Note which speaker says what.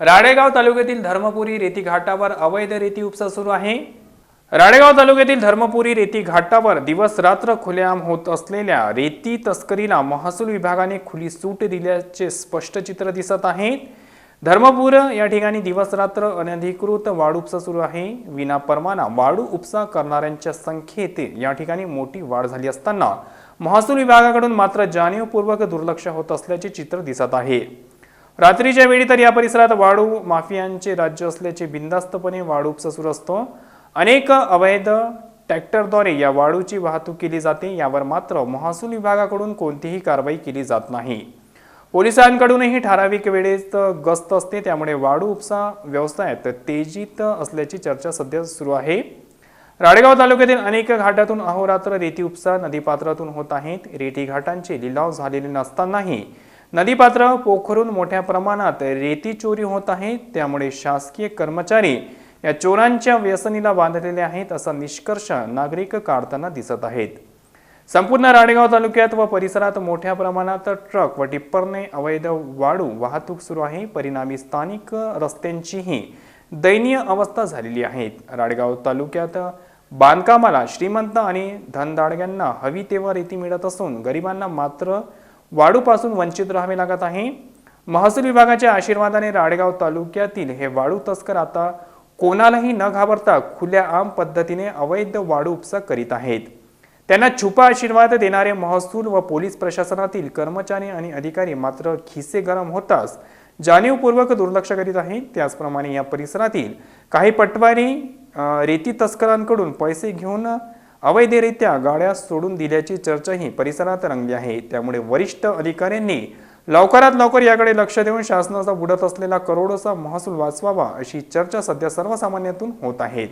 Speaker 1: राडेगाव तालुक्यातील धर्मपुरी रेती घाटावर अवैध रेती उपसा सुरू आहे. राडेगाव तालुक्यातील धर्मपुरी रेती घाटावर दिवस रात्र खुलेआम होत असलेल्या रेती तस्करीला महसूल विभागाने खुली सूट दिल्याचे स्पष्ट चित्र दिसत आहे. धर्मपूर या ठिकाणी दिवस रात्र अनधिकृत वाळू उपसा सुरू आहे. विना परवाना वाळू उपसा करणाऱ्यांच्या संख्येत या ठिकाणी मोठी वाढ झाली असताना महसूल विभागाकडून मात्र जाणीवपूर्वक दुर्लक्ष होत असल्याचे चित्र दिसत आहे. रात्रीच्या वेळी तर या परिसरात वाळू माफियांचे राज्य असल्याचे बिंदास्तपणे वाळू उपसा सुरू असतो. अनेक अवैध ट्रॅक्टरद्वारे या वाळूची वाहतूक केली जाते. यावर मात्र महसूल विभागाकडून कोणतीही कारवाई केली जात नाही. पोलिसांकडूनही ठराविक वेळेत गस्त असते. त्यामुळे वाळू उपसा व्यवसायात तेजीत असल्याची चर्चा सध्या सुरू आहे. राडेगाव तालुक्यातील अनेक घाटातून अहोरात्र रेती उपसा नदीपात्रातून होत आहेत. रेती घाटांचे लिलाव झालेले नसतानाही नदीपात्र पोखरून मोठ्या प्रमाणात रेती चोरी होत आहे. त्यामुळे शासकीय कर्मचारी या चोरांच्या व्यसनीला बांधलेले आहेत असा निष्कर्ष नागरिक काढताना दिसत आहेत. संपूर्ण राडेगाव तालुक्यात व परिसरात मोठ्या प्रमाणात ट्रक व टिप्परने अवैध वाळू वाहतूक सुरू आहे. परिणामी स्थानिक रस्त्यांचीही दयनीय अवस्था झालेली आहे. राडेगाव तालुक्यात बांधकामाला श्रीमंत आणि धनदाडग्यांना हवी तेव्हा रेती मिळत असून गरिबांना मात्र वाळूपासून वंचित राहावे लागत आहे. महसूल विभागाच्या आशीर्वादाने राडगाव तालुक्यातील हे वाळू तस्कर आता कोणालाही न घाबरता खुल्या आम पद्धतीने अवैध वाळू उपसा करीत आहेत. त्यांना छुपा आशीर्वाद देणारे महसूल व पोलीस प्रशासनातील कर्मचारी आणि अधिकारी मात्र खिसे गरम होताच जाणीवपूर्वक दुर्लक्ष करीत आहेत. त्याचप्रमाणे या परिसरातील काही पटवारी रेती तस्करांकडून पैसे घेऊन अवैधरित्या गाड्या सोडून दिल्याची चर्चाही परिसरात रंगली आहे. त्यामुळे वरिष्ठ अधिकाऱ्यांनी लवकरात लवकर याकडे लक्ष देऊन शासनाचा बुडत असलेला करोडोचा महसूल वाचवावा अशी चर्चा सध्या सर्वसामान्यातून होत आहेत